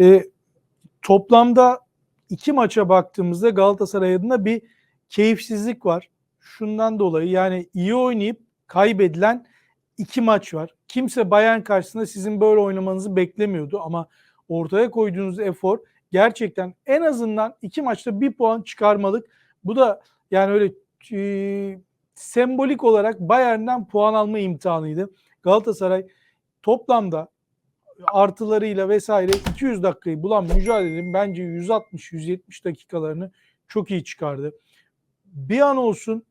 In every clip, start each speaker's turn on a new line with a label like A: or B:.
A: E, toplamda iki maça baktığımızda Galatasaray adına bir keyifsizlik var. Şundan dolayı yani iyi oynayıp kaybedilen iki maç var. Kimse Bayern karşısında sizin böyle oynamanızı beklemiyordu ama ortaya koyduğunuz efor gerçekten en azından iki maçta bir puan çıkarmalık. Bu da yani öyle e, sembolik olarak Bayern'den puan alma imtihanıydı. Galatasaray toplamda artılarıyla vesaire 200 dakikayı bulan mücadelenin bence 160-170 dakikalarını çok iyi çıkardı. Bir an olsun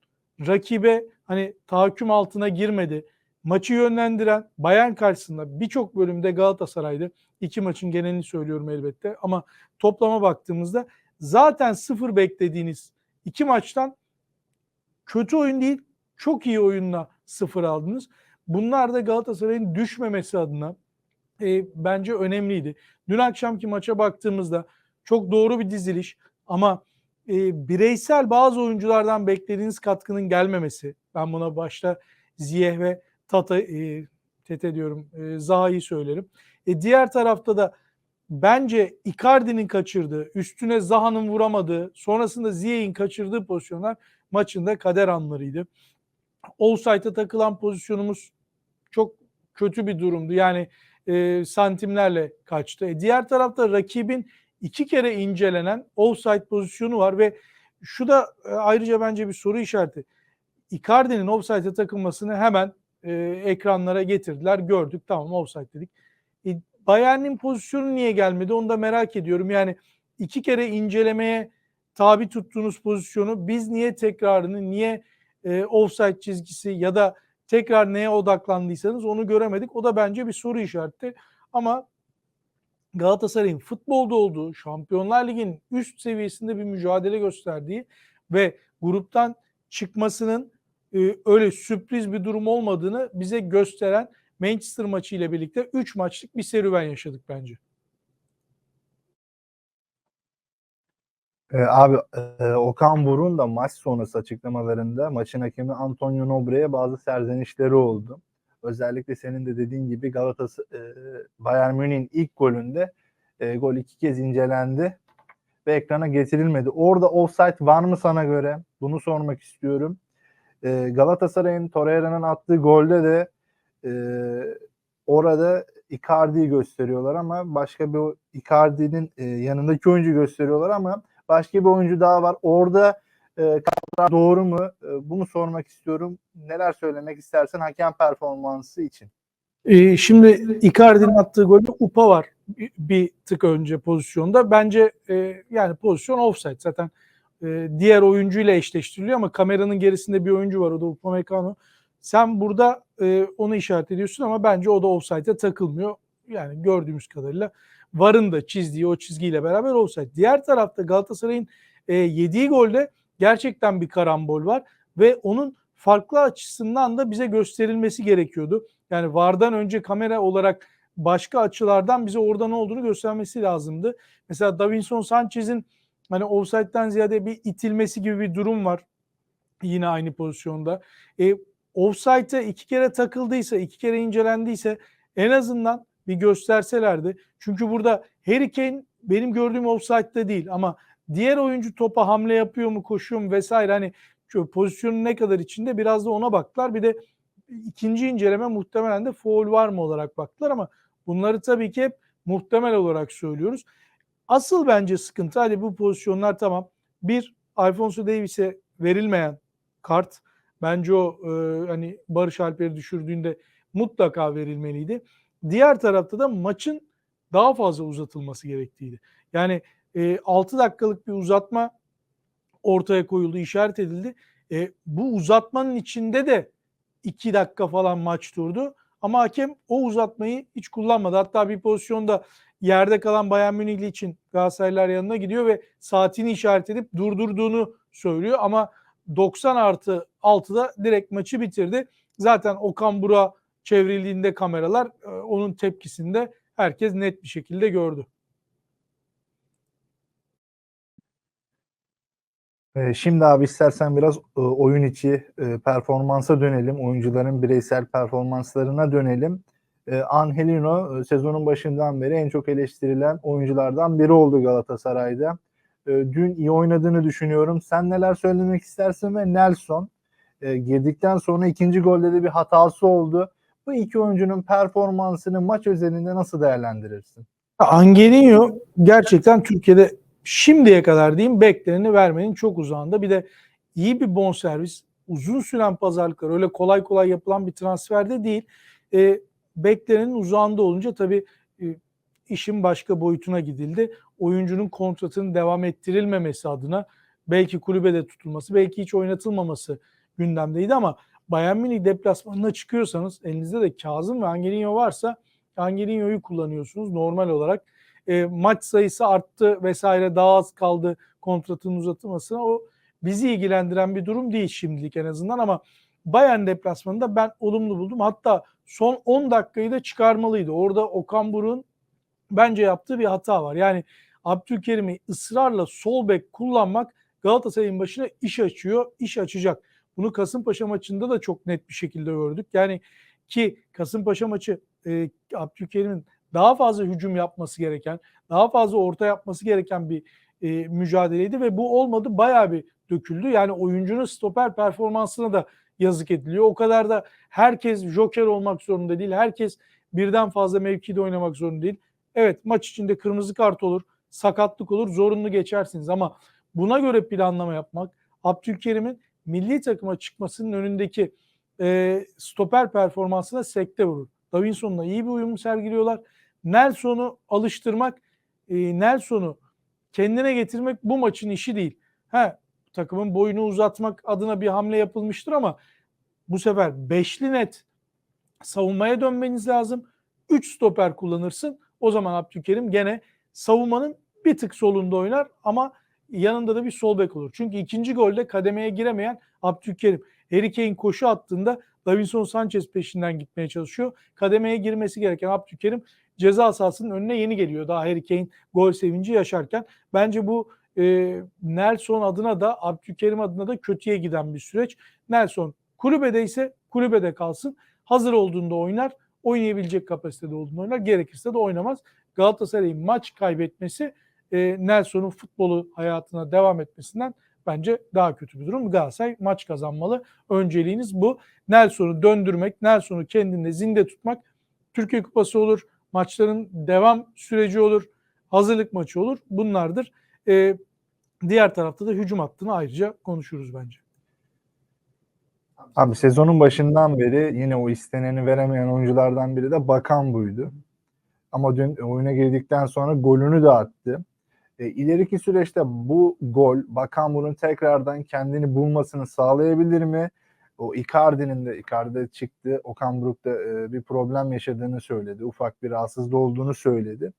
A: rakibe hani tahakküm altına girmedi. Maçı yönlendiren Bayern karşısında birçok bölümde Galatasaray'dı. İki maçın genelini söylüyorum elbette ama toplama baktığımızda zaten sıfır beklediğiniz iki maçtan kötü oyun değil çok iyi oyunla sıfır aldınız. Bunlar da Galatasaray'ın düşmemesi adına e, bence önemliydi. Dün akşamki maça baktığımızda çok doğru bir diziliş ama e, bireysel bazı oyunculardan beklediğiniz katkının gelmemesi. Ben buna başta Ziyeh ve Tata, e, Tete diyorum e, Zaha'yı söylerim. E, diğer tarafta da bence Icardi'nin kaçırdığı, üstüne Zaha'nın vuramadığı, sonrasında Ziyeh'in kaçırdığı pozisyonlar maçında kader anlarıydı. Offside'a takılan pozisyonumuz çok kötü bir durumdu. Yani e, santimlerle kaçtı. E, diğer tarafta rakibin iki kere incelenen offside pozisyonu var ve şu da e, ayrıca bence bir soru işareti. Icardi'nin offside'e takılmasını hemen e, ekranlara getirdiler. Gördük tamam offside dedik. E, Bayern'in pozisyonu niye gelmedi onu da merak ediyorum. Yani iki kere incelemeye tabi tuttuğunuz pozisyonu biz niye tekrarını, niye e, offside çizgisi ya da tekrar neye odaklandıysanız onu göremedik. O da bence bir soru işareti. Ama Galatasaray'ın futbolda olduğu, Şampiyonlar Ligi'nin üst seviyesinde bir mücadele gösterdiği ve gruptan çıkmasının e, öyle sürpriz bir durum olmadığını bize gösteren Manchester maçı ile birlikte 3 maçlık bir serüven yaşadık bence.
B: Ee, abi e, Okan Burun da maç sonrası açıklamalarında maçın hakemi Antonio Nobre'ye bazı serzenişleri oldu. Özellikle senin de dediğin gibi Galatasaray e, Bayern Münih'in ilk golünde e, gol iki kez incelendi ve ekrana getirilmedi. Orada offside var mı sana göre? Bunu sormak istiyorum. E, Galatasaray'ın Torreira'nın attığı golde de e, orada Icardi'yi gösteriyorlar ama başka bir Icardi'nin e, yanındaki oyuncu gösteriyorlar ama başka bir oyuncu daha var. Orada e, doğru mu? E, bunu sormak istiyorum. Neler söylemek istersen hakem performansı için.
A: E, şimdi Icardi'nin attığı golde Upa var bir, bir tık önce pozisyonda. Bence e, yani pozisyon offside zaten e, diğer oyuncuyla eşleştiriliyor ama kameranın gerisinde bir oyuncu var o da Upamecano. Sen burada e, onu işaret ediyorsun ama bence o da offside'e takılmıyor. Yani gördüğümüz kadarıyla VAR'ın da çizdiği o çizgiyle beraber offside. Diğer tarafta Galatasaray'ın e, yediği golde gerçekten bir karambol var ve onun farklı açısından da bize gösterilmesi gerekiyordu. Yani VAR'dan önce kamera olarak başka açılardan bize orada ne olduğunu göstermesi lazımdı. Mesela Davinson Sanchez'in hani offside'den ziyade bir itilmesi gibi bir durum var. Yine aynı pozisyonda. E, offside'e iki kere takıldıysa, iki kere incelendiyse en azından bir gösterselerdi. Çünkü burada Harry Kane benim gördüğüm offside'de değil ama diğer oyuncu topa hamle yapıyor mu, koşuyor mu vesaire hani pozisyonun ne kadar içinde biraz da ona baktılar. Bir de ikinci inceleme muhtemelen de foul var mı olarak baktılar ama bunları tabii ki hep muhtemel olarak söylüyoruz. Asıl bence sıkıntı hadi bu pozisyonlar tamam. Bir Alfonso Davies'e verilmeyen kart bence o e, hani Barış Alper'i düşürdüğünde mutlaka verilmeliydi. Diğer tarafta da maçın daha fazla uzatılması gerektiğiydi. Yani e, 6 dakikalık bir uzatma ortaya koyuldu, işaret edildi. E, bu uzatmanın içinde de 2 dakika falan maç durdu. Ama hakem o uzatmayı hiç kullanmadı. Hatta bir pozisyonda yerde kalan Bayern Münihli için Galatasaraylar yanına gidiyor ve saatini işaret edip durdurduğunu söylüyor. Ama 90 artı 6'da direkt maçı bitirdi. Zaten Okan Bura çevrildiğinde kameralar e, onun tepkisinde herkes net bir şekilde gördü.
B: E, şimdi abi istersen biraz e, oyun içi performansa dönelim. Oyuncuların bireysel performanslarına dönelim. Angelino sezonun başından beri en çok eleştirilen oyunculardan biri oldu Galatasaray'da. Dün iyi oynadığını düşünüyorum. Sen neler söylemek istersin ve Nelson girdikten sonra ikinci golde de bir hatası oldu. Bu iki oyuncunun performansını maç özelinde nasıl değerlendirirsin?
A: Angelino gerçekten Türkiye'de şimdiye kadar diyeyim beklerini vermenin çok uzağında. Bir de iyi bir bonservis, uzun süren pazarlıklar öyle kolay kolay yapılan bir transferde değil. E, beklerinin uzağında olunca tabii e, işin başka boyutuna gidildi. Oyuncunun kontratının devam ettirilmemesi adına belki kulübede tutulması, belki hiç oynatılmaması gündemdeydi ama Bayern Münih deplasmanına çıkıyorsanız elinizde de Kazım ve Angelino varsa Angelino'yu kullanıyorsunuz normal olarak. E, maç sayısı arttı vesaire daha az kaldı kontratın uzatılmasına. O bizi ilgilendiren bir durum değil şimdilik en azından ama Bayern deplasmanında ben olumlu buldum. Hatta son 10 dakikayı da çıkarmalıydı. Orada Okan Buruk'un bence yaptığı bir hata var. Yani Abdülkerim'i ısrarla sol bek kullanmak Galatasaray'ın başına iş açıyor, iş açacak. Bunu Kasımpaşa maçında da çok net bir şekilde gördük. Yani ki Kasımpaşa maçı e, Abdülkerim'in daha fazla hücum yapması gereken, daha fazla orta yapması gereken bir e, mücadeleydi ve bu olmadı. Bayağı bir döküldü. Yani oyuncunun stoper performansına da yazık ediliyor. O kadar da herkes joker olmak zorunda değil. Herkes birden fazla mevkide oynamak zorunda değil. Evet maç içinde kırmızı kart olur, sakatlık olur, zorunlu geçersiniz ama buna göre planlama yapmak, Abdülkerim'in milli takıma çıkmasının önündeki e, stoper performansına sekte vurur. Davinson'la iyi bir uyum sergiliyorlar. Nelson'u alıştırmak, e, Nelson'u kendine getirmek bu maçın işi değil. Ha, takımın boyunu uzatmak adına bir hamle yapılmıştır ama bu sefer beşli net savunmaya dönmeniz lazım. 3 stoper kullanırsın. O zaman Abdülkerim gene savunmanın bir tık solunda oynar ama yanında da bir sol bek olur. Çünkü ikinci golde kademeye giremeyen Abdülkerim. Harry Kane koşu attığında Davinson Sanchez peşinden gitmeye çalışıyor. Kademeye girmesi gereken Abdülkerim ceza sahasının önüne yeni geliyor. Daha Harry Kane gol sevinci yaşarken. Bence bu e, Nelson adına da Abdülkerim adına da kötüye giden bir süreç. Nelson kulübede ise kulübede kalsın. Hazır olduğunda oynar. Oynayabilecek kapasitede olduğunda oynar. Gerekirse de oynamaz. Galatasaray'ın maç kaybetmesi e, Nelson'un futbolu hayatına devam etmesinden bence daha kötü bir durum. Galatasaray maç kazanmalı. Önceliğiniz bu. Nelson'u döndürmek, Nelson'u kendinde zinde tutmak. Türkiye Kupası olur, maçların devam süreci olur, hazırlık maçı olur. Bunlardır. E, diğer tarafta da hücum hattını ayrıca konuşuruz bence.
B: Abi sezonun başından beri yine o isteneni veremeyen oyunculardan biri de Bakan buydu. Ama dün oyuna girdikten sonra golünü de attı. E, ileriki süreçte bu gol Bakan bunun tekrardan kendini bulmasını sağlayabilir mi? O Icardi'nin de Icardi çıktı. Okan Buruk da e, bir problem yaşadığını söyledi. Ufak bir rahatsızlığı olduğunu söyledi.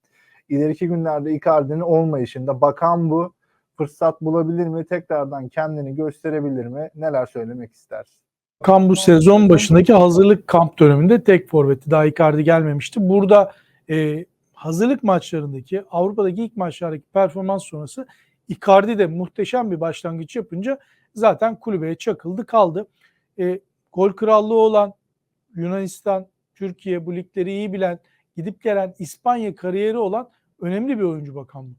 B: İleriki günlerde Icardi'nin olmayışında Bakan bu fırsat bulabilir mi? Tekrardan kendini gösterebilir mi? Neler söylemek istersin?
A: Bakan bu sezon başındaki hazırlık kamp döneminde tek forvetti. Daha Icardi gelmemişti. Burada e, hazırlık maçlarındaki Avrupa'daki ilk maçlardaki performans sonrası Icardi de muhteşem bir başlangıç yapınca zaten kulübeye çakıldı kaldı. E, gol krallığı olan Yunanistan, Türkiye bu ligleri iyi bilen, gidip gelen İspanya kariyeri olan önemli bir oyuncu Bakan bu.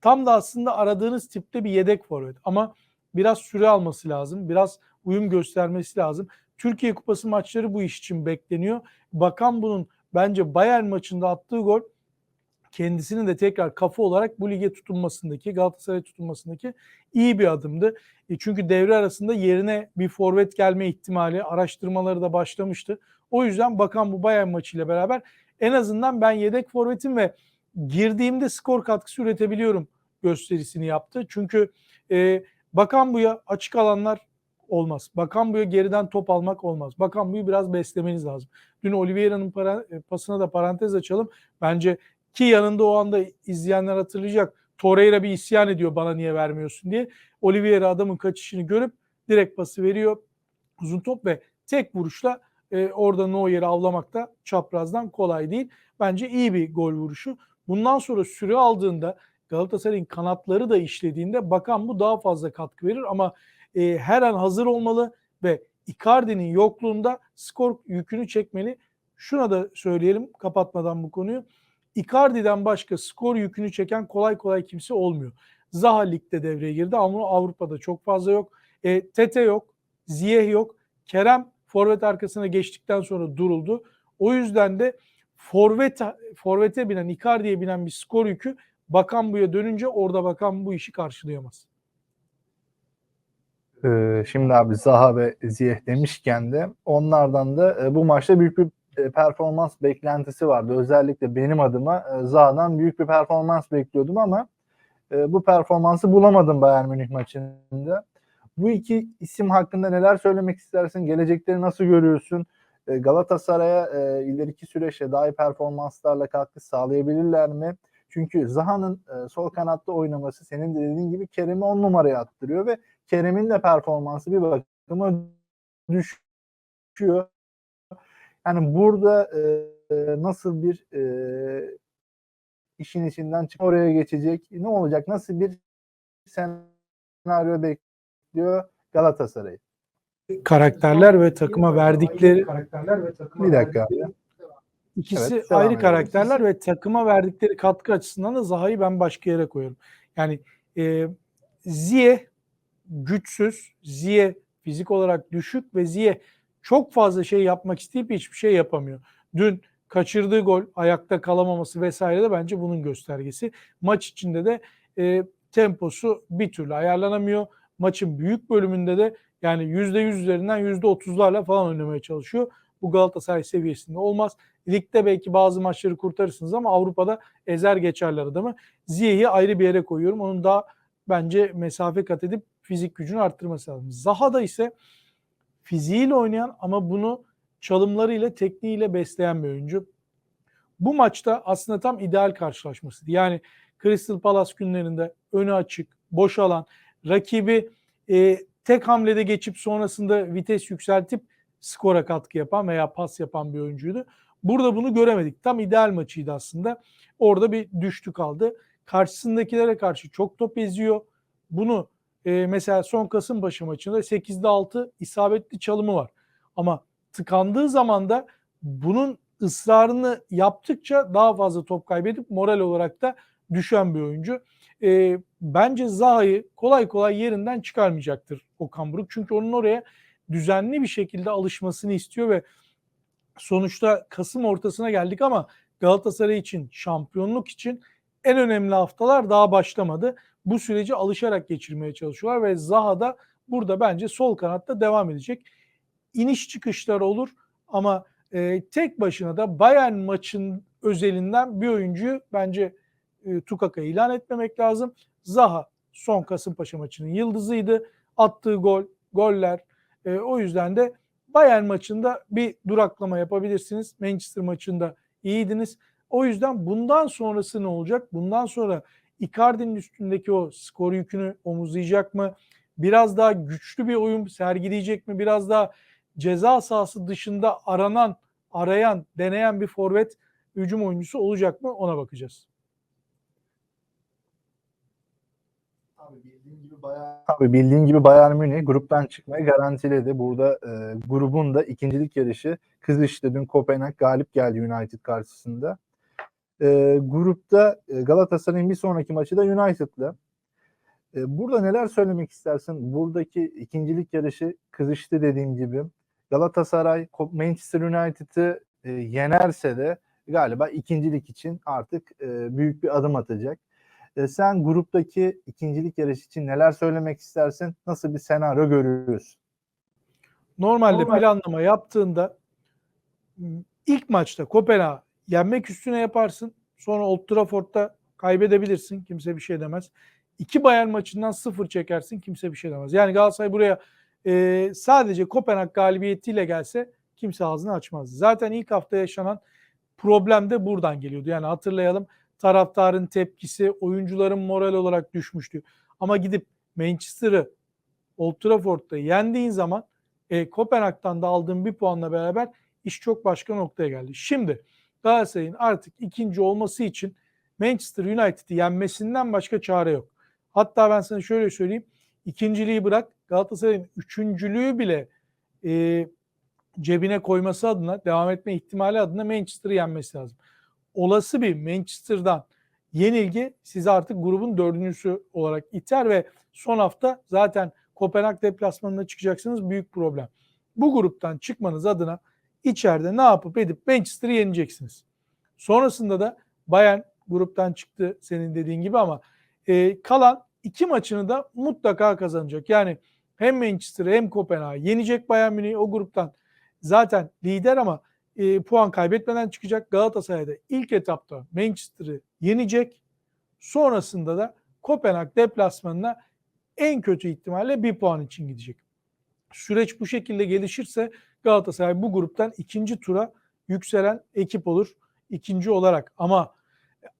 A: Tam da aslında aradığınız tipte bir yedek forvet ama biraz süre alması lazım. Biraz uyum göstermesi lazım. Türkiye Kupası maçları bu iş için bekleniyor. Bakan bunun bence Bayern maçında attığı gol kendisinin de tekrar kafa olarak bu lige tutunmasındaki, Galatasaray tutunmasındaki iyi bir adımdı. E çünkü devre arasında yerine bir forvet gelme ihtimali araştırmaları da başlamıştı. O yüzden Bakan bu Bayern maçıyla beraber en azından ben yedek forvetim ve girdiğimde skor katkısı üretebiliyorum gösterisini yaptı. Çünkü e, Bakan buya açık alanlar olmaz. Bakan buya geriden top almak olmaz. Bakan buyu biraz beslemeniz lazım. Dün Oliveira'nın para, pasına da parantez açalım. Bence ki yanında o anda izleyenler hatırlayacak. Torreira bir isyan ediyor bana niye vermiyorsun diye. Oliveira adamın kaçışını görüp direkt pası veriyor. Uzun top ve tek vuruşla e, orada Neuer'i avlamak da çaprazdan kolay değil. Bence iyi bir gol vuruşu. Bundan sonra süre aldığında Galatasaray'ın kanatları da işlediğinde bakan bu daha fazla katkı verir ama e, her an hazır olmalı ve Icardi'nin yokluğunda skor yükünü çekmeli. Şuna da söyleyelim kapatmadan bu konuyu. Icardi'den başka skor yükünü çeken kolay kolay kimse olmuyor. Zaha ligde devreye girdi ama Avrupa'da çok fazla yok. E, Tete yok, Ziyeh yok. Kerem forvet arkasına geçtikten sonra duruldu. O yüzden de forvet forvete binen, Icardi'ye binen bir skor yükü Bakan buya dönünce orada Bakan bu işi karşılayamaz.
B: Ee, şimdi abi Zaha ve Ziyeh demişken de onlardan da e, bu maçta büyük bir e, performans beklentisi vardı. Özellikle benim adıma e, büyük bir performans bekliyordum ama e, bu performansı bulamadım Bayern Münih maçında. Bu iki isim hakkında neler söylemek istersin? Gelecekleri nasıl görüyorsun? E, Galatasaray'a e, ileriki süreçte daha iyi performanslarla katkı sağlayabilirler mi? Çünkü Zaha'nın sol kanatta oynaması senin de dediğin gibi Kerem'i on numaraya attırıyor ve Kerem'in de performansı bir bakıma düşüyor. Yani burada e, nasıl bir e, işin içinden çıkıp oraya geçecek, ne olacak, nasıl bir senaryo bekliyor Galatasaray?
A: Karakterler ve takıma verdikleri
C: karakterler ve takıma
B: Bir dakika.
C: verdikleri-
A: İkisi
B: Evet,
A: ayrı
B: edelim.
A: karakterler ve takıma verdikleri katkı açısından da Zaha'yı ben başka yere koyarım. Yani e, Ziye güçsüz, Ziye fizik olarak düşük ve Ziye çok fazla şey yapmak isteyip hiçbir şey yapamıyor. Dün kaçırdığı gol, ayakta kalamaması vesaire de bence bunun göstergesi. Maç içinde de e, temposu bir türlü ayarlanamıyor. Maçın büyük bölümünde de yani %100 üzerinden %30'larla falan oynamaya çalışıyor. Bu Galatasaray seviyesinde olmaz. Ligde belki bazı maçları kurtarırsınız ama Avrupa'da ezer geçerler adamı. Ziye'yi ayrı bir yere koyuyorum. Onun daha bence mesafe kat edip fizik gücünü arttırması lazım. Zaha'da ise fiziğiyle oynayan ama bunu çalımlarıyla, tekniğiyle besleyen bir oyuncu. Bu maçta aslında tam ideal karşılaşmasıydı. Yani Crystal Palace günlerinde önü açık, boş alan, rakibi e, tek hamlede geçip sonrasında vites yükseltip skora katkı yapan veya pas yapan bir oyuncuydu. Burada bunu göremedik. Tam ideal maçıydı aslında. Orada bir düştü kaldı. Karşısındakilere karşı çok top eziyor. Bunu e, mesela son Kasımpaşa maçında 8'de 6 isabetli çalımı var. Ama tıkandığı zaman da bunun ısrarını yaptıkça daha fazla top kaybedip moral olarak da düşen bir oyuncu. E, bence Zaha'yı kolay kolay yerinden çıkarmayacaktır Okan Buruk. Çünkü onun oraya düzenli bir şekilde alışmasını istiyor ve sonuçta Kasım ortasına geldik ama Galatasaray için, şampiyonluk için en önemli haftalar daha başlamadı. Bu süreci alışarak geçirmeye çalışıyorlar ve Zaha da burada bence sol kanatta devam edecek. İniş çıkışlar olur ama e, tek başına da Bayern maçın özelinden bir oyuncuyu bence e, Tukaka ilan etmemek lazım. Zaha son Kasımpaşa maçının yıldızıydı. Attığı gol, goller. E, o yüzden de Bayern maçında bir duraklama yapabilirsiniz. Manchester maçında iyiydiniz. O yüzden bundan sonrası ne olacak? Bundan sonra Icardi'nin üstündeki o skor yükünü omuzlayacak mı? Biraz daha güçlü bir oyun sergileyecek mi? Biraz daha ceza sahası dışında aranan, arayan, deneyen bir forvet hücum oyuncusu olacak mı? Ona bakacağız.
C: Abi bildiğin gibi bayağı
B: Abi Bayern Münih gruptan çıkmayı garantiledi. Burada e, grubun da ikincilik yarışı kızıştı. Dün Kopenhag galip geldi United karşısında. E, grupta e, Galatasaray'ın bir sonraki maçı da United'la. E, burada neler söylemek istersin? Buradaki ikincilik yarışı kızıştı dediğim gibi. Galatasaray Manchester United'ı e, yenerse de galiba ikincilik için artık e, büyük bir adım atacak. E, sen gruptaki ikincilik yarışı için neler söylemek istersin? Nasıl bir senaryo görüyorsun?
A: Normalde
C: Normal.
A: planlama yaptığında ilk maçta Kopenhag yenmek üstüne yaparsın. Sonra Old Trafford'da kaybedebilirsin. Kimse bir şey demez. İki Bayern maçından sıfır çekersin. Kimse bir şey demez. Yani Galatasaray buraya e, sadece Kopenhag galibiyetiyle gelse kimse ağzını açmaz. Zaten ilk hafta yaşanan problem de buradan geliyordu. Yani hatırlayalım taraftarın tepkisi, oyuncuların moral olarak düşmüştü. Ama gidip Manchester'ı Old Trafford'da yendiğin zaman e, Kopenhag'dan da aldığın bir puanla beraber iş çok başka noktaya geldi. Şimdi Galatasaray'ın artık ikinci olması için Manchester United'ı yenmesinden başka çare yok. Hatta ben sana şöyle söyleyeyim. ikinciliği bırak Galatasaray'ın üçüncülüğü bile e, cebine koyması adına, devam etme ihtimali adına Manchester'ı yenmesi lazım. Olası bir Manchester'dan yenilgi sizi artık grubun dördüncüsü olarak iter ve son hafta zaten Kopenhag deplasmanına çıkacaksınız. Büyük problem. Bu gruptan çıkmanız adına içeride ne yapıp edip Manchester'ı yeneceksiniz. Sonrasında da Bayern gruptan çıktı senin dediğin gibi ama e, kalan iki maçını da mutlaka kazanacak. Yani hem Manchester'ı hem Kopenhag'ı yenecek Bayern Münih o gruptan zaten lider ama e, puan kaybetmeden çıkacak. Galatasaray'da ilk etapta Manchester'ı yenecek. Sonrasında da Kopenhag deplasmanına en kötü ihtimalle bir puan için gidecek. Süreç bu şekilde gelişirse Galatasaray bu gruptan ikinci tura yükselen ekip olur. ikinci olarak ama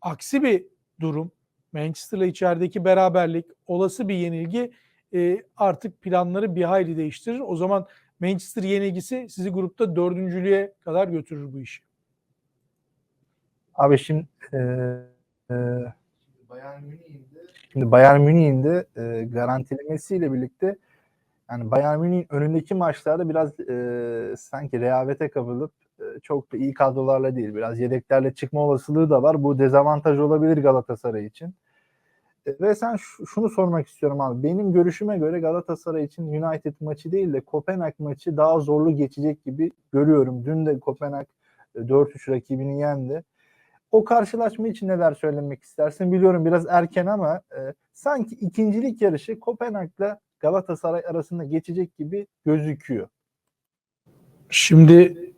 A: aksi bir durum Manchester'la içerideki beraberlik, olası bir yenilgi e, artık planları bir hayli değiştirir. O zaman Manchester yenilgisi sizi grupta dördüncülüğe kadar götürür bu işi.
B: Abi şimdi e, e,
C: Şimdi Bayern Münih'in de
B: Şimdi Bayern Münih'in de e, garantilemesiyle birlikte yani Bayern Münih'in önündeki maçlarda biraz e, sanki rehavete kapılıp e, çok da iyi kadrolarla değil biraz yedeklerle çıkma olasılığı da var. Bu dezavantaj olabilir Galatasaray için. E, ve sen şu- şunu sormak istiyorum abi. Benim görüşüme göre Galatasaray için United maçı değil de Kopenhag maçı daha zorlu geçecek gibi görüyorum. Dün de Kopenhag e, 4-3 rakibini yendi. O karşılaşma için neler söylemek istersin? Biliyorum biraz erken ama e, sanki ikincilik yarışı Kopenhag'la Galatasaray arasında geçecek gibi gözüküyor.
A: Şimdi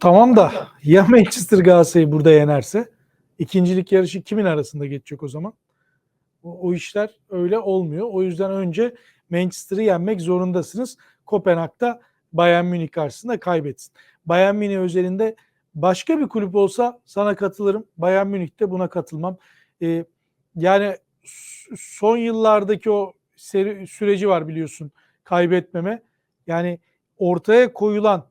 A: tamam da ya Manchester Galatasaray'ı burada yenerse ikincilik yarışı kimin arasında geçecek o zaman? O, o işler öyle olmuyor. O yüzden önce Manchester'ı yenmek zorundasınız. Kopenhag'da Bayern Münih karşısında kaybetsin. Bayern Münih özelinde başka bir kulüp olsa sana katılırım. Bayern Münih'te buna katılmam. Ee, yani son yıllardaki o seri, süreci var biliyorsun kaybetmeme. Yani ortaya koyulan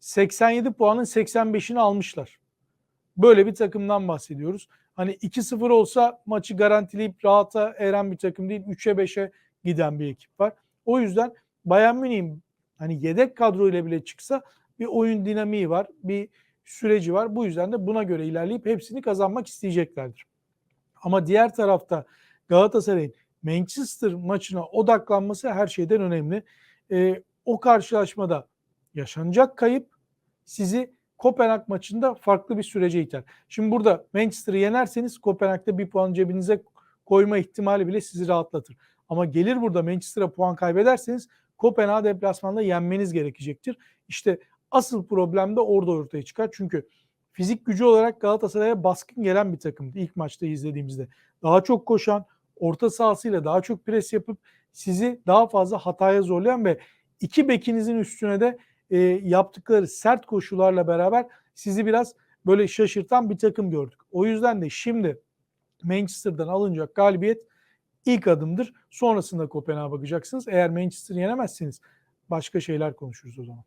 A: 87 puanın 85'ini almışlar. Böyle bir takımdan bahsediyoruz. Hani 2-0 olsa maçı garantileyip rahata eren bir takım değil. 3'e 5'e giden bir ekip var. O yüzden Bayern Münih'in hani yedek kadroyla bile çıksa bir oyun dinamiği var. Bir süreci var. Bu yüzden de buna göre ilerleyip hepsini kazanmak isteyeceklerdir. Ama diğer tarafta Galatasaray'ın Manchester maçına odaklanması her şeyden önemli. Ee, o karşılaşmada yaşanacak kayıp sizi Kopenhag maçında farklı bir sürece iter. Şimdi burada Manchester'ı yenerseniz Kopenhag'da bir puan cebinize koyma ihtimali bile sizi rahatlatır. Ama gelir burada Manchester'a puan kaybederseniz Kopenhag deplasmanda yenmeniz gerekecektir. İşte asıl problem de orada ortaya çıkar. Çünkü fizik gücü olarak Galatasaray'a baskın gelen bir takımdı ilk maçta izlediğimizde. Daha çok koşan, orta sahasıyla daha çok pres yapıp sizi daha fazla hataya zorlayan ve iki bekinizin üstüne de e, yaptıkları sert koşularla beraber sizi biraz böyle şaşırtan bir takım gördük. O yüzden de şimdi Manchester'dan alınacak galibiyet ilk adımdır. Sonrasında Kopenhag'a bakacaksınız. Eğer Manchester'ı yenemezseniz başka şeyler konuşuruz o zaman.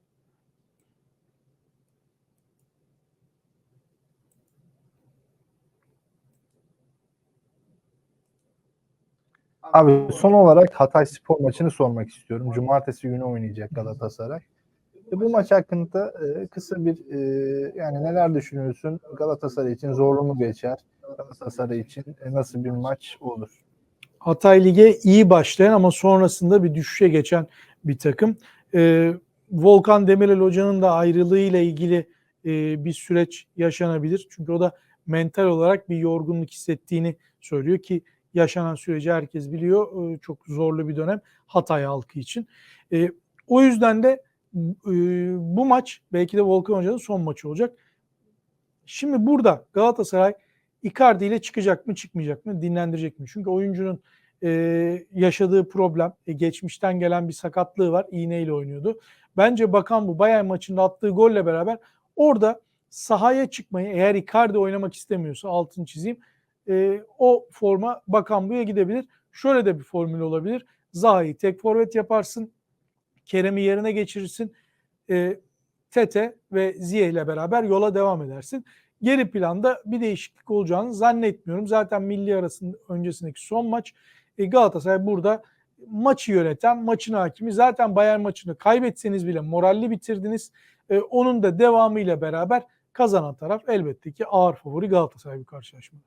B: Abi son olarak Hatay Spor maçını sormak istiyorum. Cumartesi günü oynayacak Galatasaray. E, bu maç hakkında e, kısa bir e, yani neler düşünüyorsun? Galatasaray için zorlu mu geçer? Galatasaray için nasıl bir maç olur?
A: Hatay Lig'e iyi başlayan ama sonrasında bir düşüşe geçen bir takım. Volkan Demirel Hoca'nın da ayrılığıyla ilgili bir süreç yaşanabilir. Çünkü o da mental olarak bir yorgunluk hissettiğini söylüyor ki yaşanan süreci herkes biliyor. Ee, çok zorlu bir dönem Hatay halkı için. Ee, o yüzden de e, bu maç belki de Volkan Hoca'nın son maçı olacak. Şimdi burada Galatasaray Icardi ile çıkacak mı çıkmayacak mı dinlendirecek mi? Çünkü oyuncunun e, yaşadığı problem e, geçmişten gelen bir sakatlığı var. İğneyle oynuyordu. Bence Bakan bu Bayern maçında attığı golle beraber orada sahaya çıkmayı eğer Icardi oynamak istemiyorsa altını çizeyim e, o forma Bakan buya gidebilir. Şöyle de bir formül olabilir. Zaha'yı tek forvet yaparsın. Kerem'i yerine geçirirsin. E, Tete ve Ziye ile beraber yola devam edersin. Geri planda bir değişiklik olacağını zannetmiyorum. Zaten milli arasında öncesindeki son maç e, Galatasaray burada maçı yöneten, maçın hakimi. Zaten Bayern maçını kaybetseniz bile moralli bitirdiniz. E, onun da devamıyla beraber kazanan taraf elbette ki ağır favori Galatasaray bir karşılaşma.